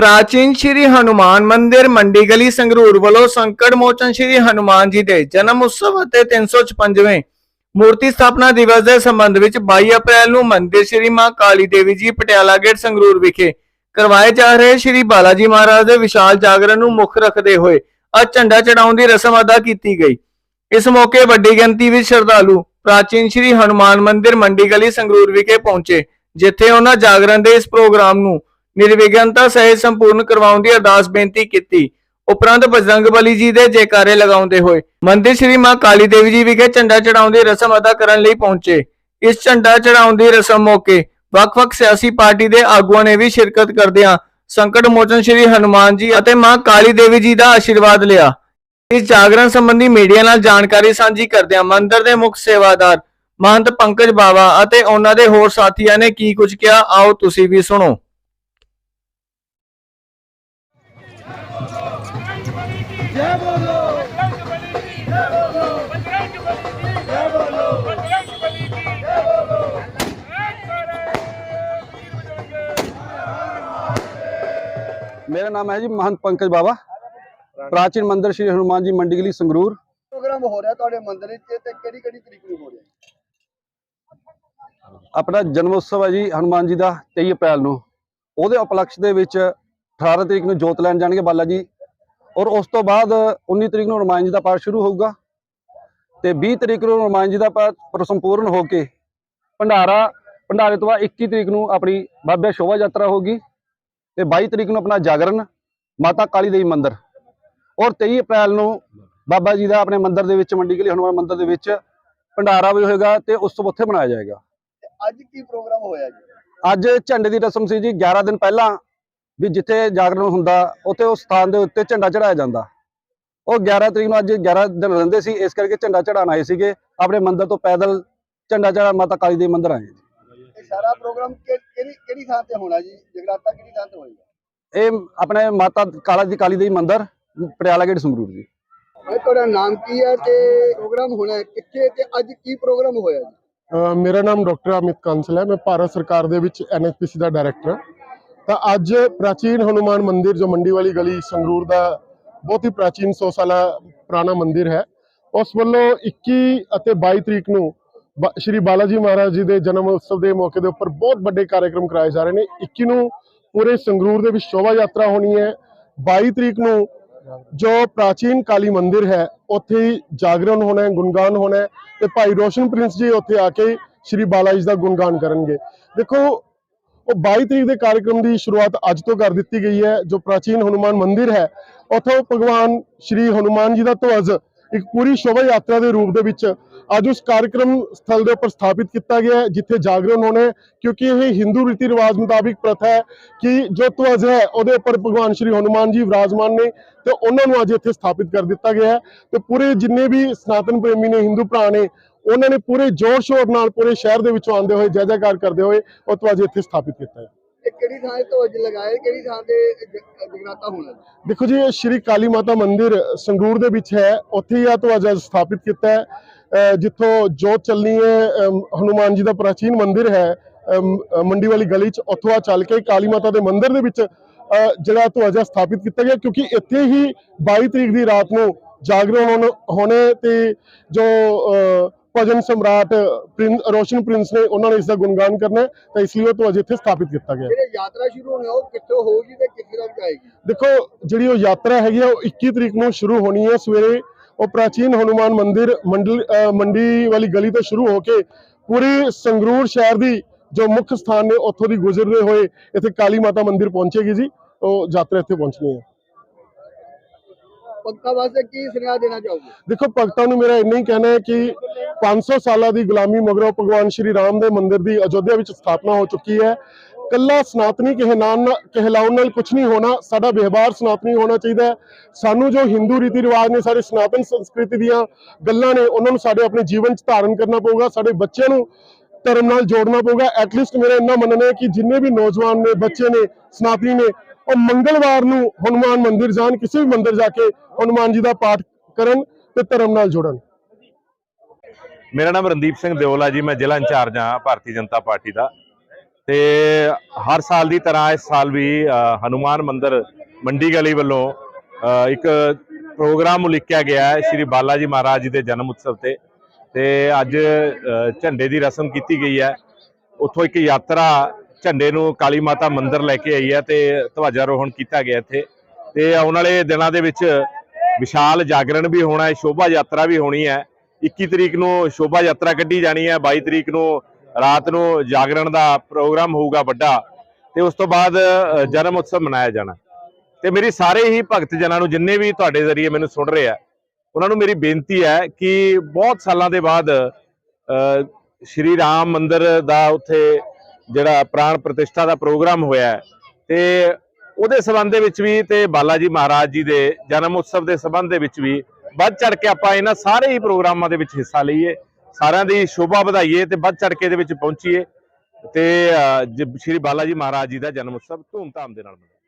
ਪ੍ਰਾਚੀਨ ਸ਼੍ਰੀ ਹਨੂਮਾਨ ਮੰਦਿਰ ਮੰਡੀ ਗਲੀ ਸੰਗਰੂਰ ਵੱਲੋਂ ਸੰਕਟ ਮੋਚਨ ਸ਼੍ਰੀ ਹਨੂਮਾਨ ਜੀ ਦੇ ਜਨਮ ਉਤਸਵ ਅਤੇ 355ਵੇਂ ਮੂਰਤੀ ਸਥਾਪਨਾ ਦਿਵਸ ਦੇ ਸੰਬੰਧ ਵਿੱਚ 22 ਅਪ੍ਰੈਲ ਨੂੰ ਮੰਦਿਰ ਸ਼੍ਰੀ ਮਾਂ ਕਾਲੀ ਦੇਵੀ ਜੀ ਪਟਿਆਲਾ ਗੇਟ ਸੰਗਰੂਰ ਵਿਖੇ ਕਰਵਾਏ ਜਾ ਰਹੇ ਸ਼੍ਰੀ ਬਾਲਾ ਜੀ ਮਹਾਰਾਜ ਦੇ ਵਿਸ਼ਾਲ ਜਾਗਰਣ ਨੂੰ ਮੁੱਖ ਰੱਖਦੇ ਹੋਏ ਅੱਜ ਝੰਡਾ ਚੜਾਉਣ ਦੀ ਰਸਮ ਅਦਾ ਕੀਤੀ ਗਈ। ਇਸ ਮੌਕੇ ਵੱਡੀ ਗਿਣਤੀ ਵਿੱਚ ਸ਼ਰਧਾਲੂ ਪ੍ਰਾਚੀਨ ਸ਼੍ਰੀ ਹਨੂਮਾਨ ਮੰਦਿਰ ਮੰਡੀ ਗਲੀ ਸੰਗਰੂਰ ਵਿਖੇ ਪਹੁੰਚੇ, ਜਿੱਥੇ ਉਹਨਾਂ ਜਾਗਰਣ ਦੇ ਇਸ ਪ੍ਰੋਗਰਾਮ ਨੂੰ ਨਿਰਵਿਘਨਤਾ ਸਹਿਤ ਸੰਪੂਰਨ ਕਰਵਾਉਣ ਦੀ ਅਰਦਾਸ ਬੇਨਤੀ ਕੀਤੀ। ਉਪਰੰਤ ਬਜਰੰਗਬਲੀ ਜੀ ਦੇ ਜੈਕਾਰੇ ਲਗਾਉਂਦੇ ਹੋਏ ਮੰਦਿਰ ਸ਼੍ਰੀ ਮਾਂ ਕਾਲੀ ਦੇਵੀ ਜੀ ਵਿਖੇ ਝੰਡਾ ਚੜਾਉਣ ਦੀ ਰਸਮ ਅਦਾ ਕਰਨ ਲਈ ਪਹੁੰਚੇ। ਇਸ ਝੰਡਾ ਚੜਾਉਣ ਦੀ ਰਸਮ ਮੌਕੇ ਵੱਖ-ਵੱਖ ਸਿਆਸੀ ਪਾਰਟੀ ਦੇ ਆਗੂਆਂ ਨੇ ਵੀ ਸ਼ਿਰਕਤ ਕਰਦਿਆਂ ਸੰਕਟ ਮੋਚਨ ਸ਼੍ਰੀ ਹਨੂਮਾਨ ਜੀ ਅਤੇ ਮਾਂ ਕਾਲੀ ਦੇਵੀ ਜੀ ਦਾ ਆਸ਼ੀਰਵਾਦ ਲਿਆ। ਇਸ ਜਾਗਰਣ ਸੰਬੰਧੀ ਮੀਡੀਆ ਨਾਲ ਜਾਣਕਾਰੀ ਸਾਂਝੀ ਕਰਦਿਆਂ ਮੰਦਿਰ ਦੇ ਮੁੱਖ ਸੇਵਾਦਾਰ ਮਹੰਤ ਪੰਕਜ ਬਾਵਾ ਅਤੇ ਉਹਨਾਂ ਦੇ ਹੋਰ ਸਾਥੀਆਂ ਨੇ ਕੀ ਕੁਝ ਕਿਹਾ, ਆਓ ਤੁਸੀਂ ਵੀ ਸੁਣੋ। ਜੈ ਬੋਲੋ। ਜੈ ਬੋਲੋ ਬਜਰੰਗ ਬਲੀ ਦੀ ਜੈ ਬੋਲੋ ਬਜਰੰਗ ਬਲੀ ਦੀ ਜੈ ਬੋਲੋ ਮੇਰਾ ਨਾਮ ਹੈ ਜੀ ਮਹੰਤ ਪੰਕਜ ਬਾਵਾ। ਪ੍ਰਾਚੀਨ ਮੰਦਿਰ ਸ਼੍ਰੀ ਹਨੂਮਾਨ ਜੀ ਮੰਡੀ ਗਲੀ ਸੰਗਰੂਰ। ਪ੍ਰੋਗਰਾਮ ਹੋ ਰਿਹਾ ਤੁਹਾਡੇ ਮੰਦਿਰ ਵਿੱਚ ਤੇ ਕਿਹੜੀ ਕਿਹੜੀ ਤਰੀਕ ਨੂੰ ਹੋ ਰਿਹਾ? ਆਪਣਾ ਜਨਮ ਉਤਸਵ ਹੈ ਜੀ ਹਨੂਮਾਨ ਜੀ ਦਾ 23 ਅਪ੍ਰੈਲ ਨੂੰ। ਉਹਦੇ ਉਪਲਕਸ਼ ਦੇ ਵਿੱਚ 18 ਤਰੀਕ ਨੂੰ ਜੋਤ ਲੈਣ ਜਾਣਗੇ ਬਾਲਾ ਜੀ। ਔਰ ਉਸ ਤੋਂ ਬਾਅਦ 19 ਤਰੀਕ ਨੂੰ ਹਨੂਮਾਨ ਜੀ ਦਾ ਪਾਠ ਸ਼ੁਰੂ ਹੋਊਗਾ ਤੇ 20 ਤਰੀਕ ਨੂੰ ਹਨੂਮਾਨ ਜੀ ਦਾ ਪਾਠ ਪਰ ਸੰਪੂਰਨ ਹੋ ਕੇ ਭੰਡਾਰਾ ਭੰਡਾਰੇ ਤੋਂ ਬਾਅਦ 21 ਤਰੀਕ ਨੂੰ ਆਪਣੀ ਬਾਬੇ ਸ਼ੋਭਾ ਯਾਤਰਾ ਹੋਗੀ ਤੇ 22 ਤਰੀਕ ਨੂੰ ਆਪਣਾ ਜਾਗਰਣ ਮਾਤਾ ਕਾਲੀ ਦੇਵੀ ਮੰਦਿਰ। ਔਰ 23 ਅਪ੍ਰੈਲ ਨੂੰ ਬਾਬਾ ਜੀ ਦਾ ਆਪਣੇ ਮੰਦਿਰ ਦੇ ਵਿੱਚ ਮੰਡੀ ਗਲੀ ਹਨੂਮਾਨ ਮੰਦਿਰ ਦੇ ਵਿੱਚ ਭੰਡਾਰਾ ਵੀ ਹੋਏਗਾ ਤੇ ਉਸ ਤੋਂ ਉੱਥੇ ਮਨਾਇਆ ਜਾਏਗਾ। ਅੱਜ ਕੀ ਪ੍ਰੋਗਰਾਮ ਹੋਇਆ ਜੀ? ਅੱਜ ਝੰਡੇ ਦੀ ਰਸਮ ਸੀ ਜੀ 11 ਦਿਨ ਪਹਿਲਾਂ ਵੀ ਜਿੱਥੇ ਜਾਗਰਣ ਹੁੰਦਾ ਉੱਥੇ ਉਸ ਸਥਾਨ ਦੇ ਉੱਤੇ ਝੰਡਾ ਚੜਾਇਆ ਜਾਂਦਾ। ਉਹ 11 ਤਰੀਕ ਨੂੰ ਅੱਜ 11 ਦਿਨ ਰਹਿੰਦੇ ਸੀ ਇਸ ਕਰਕੇ ਝੰਡਾ ਚੜਾਉਣ ਆਏ ਸੀਗੇ। ਆਪਣੇ ਮੰਦਿਰ ਤੋਂ ਪੈਦਲ ਝੰਡਾ ਚੜਾ ਮਾਤਾ ਕਾਲੀ ਦੇਵੀ ਮੰਦਿਰ ਆਏ ਜੀ। ਇਹ ਸਾਰਾ ਪ੍ਰੋਗਰਾਮ ਕਿ- ਕਿਹੜੀ ਕਿਹੜੀ ਥਾਂ ਤੇ ਹੋਣਾ ਜੀ? ਜਗਰਾਤਾ ਕਿਹੜੀ ਥਾਂ ਤੇ ਹੋਏਗਾ ਇਹ ਆਪਣੇ ਮਾਤਾ ਕਾਲਾ ਦੀ ਕਾਲੀ ਦੇਵੀ ਮੰਦਿਰ ਪਟਿਆਲਾ ਗੇਟ ਸੰਗਰੂਰ ਜੀ। ਤੁਹਾਡਾ ਨਾਮ ਕੀ ਹੈ ਤੇ ਪ੍ਰੋਗਰਾਮ ਹੋਣਾ ਹੈ ਕਿੱਥੇ ਤੇ ਅੱਜ ਕੀ ਪ੍ਰੋਗਰਾਮ ਹੋਇਆ ਜੀ? ਮੇਰਾ ਨਾਮ ਡਾਕਟਰ ਅਮਿਤ ਕਾਂਸਲ ਹੈ। ਮੈਂ ਭਾਰਤ ਸਰਕਾਰ ਦੇ ਵਿੱਚ ਐਨਐਚਪੀਸੀ ਦਾ ਡਾਇਰੈਕਟਰ ਹਾਂ। ਤਾਂ ਅੱਜ ਪ੍ਰਾਚੀਨ ਹਨੂਮਾਨ ਮੰਦਿਰ ਜੋ ਮੰਡੀ ਵਾਲੀ ਗਲੀ ਸੰਗਰੂਰ ਦਾ ਬਹੁਤ ਹੀ ਪ੍ਰਾਚੀਨ 100 ਸਾਲਾ ਪੁਰਾਣਾ ਮੰਦਿਰ ਹੈ, ਉਸ ਵੱਲੋਂ 21 ਅਤੇ 22 ਤਰੀਕ ਨੂੰ ਬ- ਸ਼੍ਰੀ ਬਾਲਾ ਜੀ ਮਹਾਰਾਜ ਜੀ ਦੇ ਜਨਮ ਉਤਸਵ ਦੇ ਮੌਕੇ ਦੇ ਉੱਪਰ ਬਹੁਤ ਵੱਡੇ ਕਾਰਜਕ੍ਰਮ ਕਰਾਏ ਜਾ ਰਹੇ ਨੇ। 21 ਨੂੰ ਪੂਰੇ ਸੰਗਰੂਰ ਦੇ ਵਿੱਚ ਸ਼ੋਭਾ ਯਾਤਰਾ ਹੋਣੀ ਹੈ। 22 ਤਰੀਕ ਨੂੰ ਜੋ ਪ੍ਰਾਚੀਨ ਕਾਲੀ ਮੰਦਿਰ ਹੈ, ਉੱਥੇ ਹੀ ਜਾਗਰਣ ਹੋਣਾ ਹੈ, ਗੁਣਗਾਨ ਹੋਣਾ ਹੈ ਤੇ ਭਾਈ ਰੋਸ਼ਨ ਪ੍ਰਿੰਸ ਜੀ ਉੱਥੇ ਆ ਕੇ ਸ਼੍ਰੀ ਬਾਲਾ ਜੀ ਦਾ ਗੁਣਗਾਨ ਕਰਨਗੇ। ਦੇਖੋ ਉਹ 22 ਤਰੀਕ ਦੇ ਕਾਰਜਕ੍ਰਮ ਦੀ ਸ਼ੁਰੂਆਤ ਅੱਜ ਤੋਂ ਕਰ ਦਿੱਤੀ ਗਈ ਹੈ, ਜੋ ਪ੍ਰਾਚੀਨ ਹਨੂਮਾਨ ਮੰਦਿਰ ਹੈ। ਉੱਥੋਂ ਭਗਵਾਨ ਸ਼੍ਰੀ ਹਨੂਮਾਨ ਜੀ ਦਾ ਧਵਜ ਇੱਕ ਪੂਰੀ ਸ਼ੋਭਾ ਯਾਤਰਾ ਦੇ ਰੂਪ ਦੇ ਵਿੱਚ ਅੱਜ ਉਸ ਕਾਰਜਕ੍ਰਮ ਸਥਲ ਦੇ ਉੱਪਰ ਸਥਾਪਿਤ ਕੀਤਾ ਗਿਆ ਜਿੱਥੇ ਜਾਗਰਣ ਹੋਣਾ, ਕਿਉਂਕਿ ਇਹ ਹਿੰਦੂ ਰੀਤੀ ਰਿਵਾਜ ਮੁਤਾਬਿਕ ਪ੍ਰਥਾ ਹੈ ਕਿ ਜੋ ਧਵਜ ਹੈ, ਉਹਦੇ ਉੱਪਰ ਭਗਵਾਨ ਸ਼੍ਰੀ ਹਨੂਮਾਨ ਜੀ ਵਿਰਾਜਮਾਨ ਨੇ ਤੇ ਉਹਨਾਂ ਨੂੰ ਅੱਜ ਇੱਥੇ ਸਥਾਪਿਤ ਕਰ ਦਿੱਤਾ ਗਿਆ ਹੈ। ਤੇ ਪੂਰੇ ਜਿੰਨੇ ਵੀ ਸਨਾਤਨ ਪ੍ਰੇਮੀ ਨੇ, ਹਿੰਦੂ ਭਰਾ ਨੇ ਉਹਨਾਂ ਨੇ ਪੂਰੇ ਜੋਰ ਸ਼ੋਰ ਨਾਲ ਪੂਰੇ ਸ਼ਹਿਰ ਦੇ ਵਿੱਚੋਂ ਆਉਂਦੇ ਹੋਏ ਜੈ ਜੈਕਾਰ ਕਰਦੇ ਹੋਏ ਉਹ ਧਵਜ ਇੱਥੇ ਸਥਾਪਿਤ ਕੀਤਾ ਹੈ। ਇਹ ਕਿਹੜੀ ਥਾਂ ਤੇ ਧਵਜ ਲਗਾਏ? ਕਿਹੜੀ ਥਾਂ ਤੇ ਜਗਰਾਤਾ ਹੋਣਾ ਦੇਖੋ ਜੀ ਇਹ ਸ਼੍ਰੀ ਕਾਲੀ ਮਾਤਾ ਮੰਦਿਰ ਸੰਗਰੂਰ ਦੇ ਵਿੱਚ ਹੈ। ਉੱਥੇ ਹੀ ਆ ਤੋਂ ਅੱਜ ਸਥਾਪਿਤ ਕੀਤਾ ਹੈ। ਅਹ ਜਿੱਥੋਂ ਜੋਤ ਚੱਲਣੀ ਹੈ ਹਨੂਮਾਨ ਜੀ ਦਾ ਪ੍ਰਾਚੀਨ ਮੰਦਿਰ ਹੈ ਮੰਡੀ ਵਾਲੀ ਗਲੀ ਚ। ਉੱਥੋਂ ਆ ਚੱਲ ਕੇ ਕਾਲੀ ਮਾਤਾ ਦੇ ਮੰਦਿਰ ਦੇ ਵਿੱਚ ਜਿਹੜਾ ਧਵਜਾ ਸਥਾਪਿਤ ਕੀਤਾ ਗਿਆ। ਕਿਉਂਕਿ ਇੱਥੇ ਹੀ 22 ਤਰੀਕ ਦੀ ਰਾਤ ਨੂੰ ਜਾਗਰਣ ਹੋਣ- ਤੇ ਜੋ ਭਜਨ ਸਮਰਾਟ ਪ੍ਰਿੰਸ ਰੋਸ਼ਨ ਪ੍ਰਿੰਸ ਨੇ ਉਹਨਾਂ ਨੇ ਇਸ ਦਾ ਗੁਣਗਾਨ ਕਰਨਾ ਤਾਂ ਇਸ ਲਈ ਉਹ ਧਵਜ ਇੱਥੇ ਸਥਾਪਿਤ ਕੀਤਾ ਗਿਆ ਜਿਹੜੇ ਯਾਤਰਾ ਸ਼ੁਰੂ ਹੋਣੀ ਉਹ ਕਿੱਥੋਂ ਹੋਊਗੀ ਤੇ ਕਿੱਥੇ ਤੱਕ ਜਾਏਗੀ? ਦੇਖੋ ਜਿਹੜੀ ਉਹ ਯਾਤਰਾ ਹੈਗੀ ਆ ਉਹ 21 ਤਰੀਕ ਨੂੰ ਸ਼ੁਰੂ ਹੋਣੀ ਹੈ ਸਵੇਰੇ ਉਹ ਪ੍ਰਾਚੀਨ ਹਨੂਮਾਨ ਮੰਦਿਰ ਮੰਡੀ ਵਾਲੀ ਗਲੀ ਤੋਂ ਸ਼ੁਰੂ ਹੋ ਕੇ ਪੂਰੀ ਸੰਗਰੂਰ ਸ਼ਹਿਰ ਦੀ ਜੋ ਮੁੱਖ ਸਥਾਨ ਨੇ ਉੱਥੋਂ ਦੀ ਗੁਜ਼ਰਦੇ ਹੋਏ ਇੱਥੇ ਕਾਲੀ ਮਾਤਾ ਮੰਦਿਰ ਪਹੁੰਚੇਗੀ ਜੀ ਉਹ ਯਾਤਰਾ ਇੱਥੇ ਪਹੁੰਚਣੀ ਹੈ। ਭਗਤਾਂ ਵਾਸਤੇ ਕੀ ਸੁਨੇਹਾ ਦੇਣਾ ਚਾਹੋਗੇ? ਦੇਖੋ, ਭਗਤਾਂ ਨੂੰ ਮੇਰਾ ਇੰਨਾ ਹੀ ਕਹਿਣਾ ਹੈ ਕਿ 500 ਸਾਲਾਂ ਦੀ ਗੁਲਾਮੀ ਮਗਰੋਂ ਭਗਵਾਨ ਸ਼੍ਰੀ ਰਾਮ ਦੇ ਮੰਦਿਰ ਦੀ ਅਯੋਧਿਆ ਵਿੱਚ ਸਥਾਪਨਾ ਹੋ ਚੁੱਕੀ ਹੈ। ਕੱਲਾ ਸਨਾਤਨੀ ਕਹਿਨਾਨ ਕਹਿਲਾਉਣ ਨਾਲ ਕੁਝ ਨਹੀਂ ਹੋਣਾ, ਸਾਡਾ ਵਿਵਹਾਰ ਸਨਾਤਨੀ ਹੋਣਾ ਚਾਹੀਦਾ ਹੈ। ਸਾਨੂੰ ਜੋ ਹਿੰਦੂ ਰੀਤੀ ਰਿਵਾਜ ਨੇ, ਸਾਡੇ ਸਨਾਤਨ ਸੰਸਕ੍ਰਿਤੀ ਦੀਆਂ ਗੱਲਾਂ ਨੇ, ਉਹਨਾਂ ਨੂੰ ਸਾਡੇ ਆਪਣੇ ਜੀਵਨ 'ਚ ਧਾਰਨ ਕਰਨਾ ਪਊਗਾ, ਸਾਡੇ ਬੱਚਿਆਂ ਨੂੰ ਧਰਮ ਨਾਲ ਜੋੜਨਾ ਪਊਗਾ। ਐਟਲੀਸਟ ਮੇਰਾ ਇੰਨਾ ਮੰਨਣਾ ਹੈ ਕਿ ਜਿੰਨੇ ਵੀ ਨੌਜਵਾਨ ਨੇ, ਬੱਚੇ ਨੇ, ਸਨਾਤਨੀ ਨੇ ਉਹ ਮੰਗਲਵਾਰ ਨੂੰ ਹਨੂਮਾਨ ਮੰਦਿਰ ਜਾਣ ਕਿਸੇ ਵੀ ਮੰਦਿਰ ਜਾ ਕੇ ਹਨੂਮਾਨ ਜੀ ਦਾ ਪਾਠ ਕਰਨ ਤੇ ਧਰਮ ਨਾਲ ਜੁੜਨ। ਮੇਰਾ ਨਾਮ ਰਣਦੀਪ ਸਿੰਘ ਦਿਓਲਾ ਜੀ ਮੈਂ ਜ਼ਿਲ੍ਹਾ ਇੰਚਾਰਜ ਹਾਂ ਭਾਰਤੀ ਜਨਤਾ ਪਾਰਟੀ ਦਾ। ਤੇ ਹਰ ਸਾਲ ਦੀ ਤਰ੍ਹਾਂ ਇਸ ਸਾਲ ਵੀ ਅ, ਹਨੂਮਾਨ ਮੰਦਿਰ ਮੰਡੀ ਗਲੀ ਵੱਲੋਂ ਇੱਕ ਪ੍ਰੋਗਰਾਮ ਉਲੀਕਿਆ ਗਿਆ ਹੈ ਸ਼੍ਰੀ ਬਾਲਾ ਜੀ ਮਹਾਰਾਜ ਜੀ ਦੇ ਜਨਮ ਉਤਸਵ ਤੇ। ਤੇ ਅੱਜ ਝੰਡੇ ਦੀ ਰਸਮ ਕੀਤੀ ਗਈ ਹੈ। ਉੱਥੋਂ ਇੱਕ ਯਾਤਰਾ ਝੰਡੇ ਨੂੰ ਕਾਲੀ ਮਾਤਾ ਮੰਦਿਰ ਲੈ ਕੇ ਆਈ ਹੈ ਤੇ ਧਵਜਾਰੋਹਣ ਕੀਤਾ ਗਿਆ ਇੱਥੇ। ਤੇ ਆਉਣ ਵਾਲੇ ਦਿਨਾਂ ਦੇ ਵਿੱਚ ਵਿਸ਼ਾਲ ਜਾਗਰਣ ਵੀ ਹੋਣਾ ਹੈ, ਸ਼ੋਭਾ ਯਾਤਰਾ ਵੀ ਹੋਣੀ ਹੈ। 21 ਤਰੀਕ ਨੂੰ ਸ਼ੋਭਾ ਯਾਤਰਾ ਕੱਢੀ ਜਾਣੀ ਹੈ 22 ਤਰੀਕ ਨੂੰ ਰਾਤ ਨੂੰ ਜਾਗਰਣ ਦਾ ਪ੍ਰੋਗਰਾਮ ਹੋਊਗਾ ਵੱਡਾ ਤੇ ਉਸ ਤੋਂ ਬਾਅਦ ਜਨਮ ਉਤਸਵ ਮਨਾਇਆ ਜਾਣਾ। ਤੇ ਮੇਰੀ ਸਾਰੇ ਹੀ ਭਗਤ ਜਨਾਂ ਨੂੰ ਜਿੰਨੇ ਵੀ ਤੁਹਾਡੇ ਜ਼ਰੀਏ ਮੈਨੂੰ ਸੁਣ ਰਹੇ ਆ, ਉਹਨਾਂ ਨੂੰ ਮੇਰੀ ਬੇਨਤੀ ਹੈ ਕਿ ਬਹੁਤ ਸਾਲਾਂ ਦੇ ਬਾਅਦ ਸ਼੍ਰੀ ਰਾਮ ਮੰਦਿਰ ਦਾ ਉੱਥੇ ਜਿਹੜਾ ਪ੍ਰਾਣ ਪ੍ਰਤਿਸ਼ਠਾ ਦਾ ਪ੍ਰੋਗਰਾਮ ਹੋਇਆ ਹੈ, ਤੇ ਉਹਦੇ ਸਬੰਧ ਦੇ ਵਿੱਚ ਵੀ ਤੇ ਬਾਲਾ ਜੀ ਮਹਾਰਾਜ ਜੀ ਦੇ ਜਨਮ ਉਤਸਵ ਦੇ ਸਬੰਧ ਦੇ ਵਿੱਚ ਵੀ ਵੱਧ ਚੜ ਕੇ ਆਪਾਂ ਇਹਨਾਂ ਸਾਰੇ ਹੀ ਪ੍ਰੋਗਰਾਮਾਂ ਦੇ ਵਿੱਚ ਹਿੱਸਾ ਲਈਏ, ਸਾਰਿਆਂ ਦੀ ਸ਼ੋਭਾ ਵਧਾਈਏ ਤੇ ਵੱਧ ਚੜ ਕੇ ਇਹਦੇ ਵਿੱਚ ਪਹੁੰਚੀਏ ਤੇ ਜ- ਸ਼੍ਰੀ ਬਾਲਾ ਜੀ ਮਹਾਰਾਜ ਜੀ ਦਾ ਜਨਮ ਉਤਸਵ ਧੂਮਧਾਮ ਦੇ ਨਾਲ ਮਨਾਈਏ।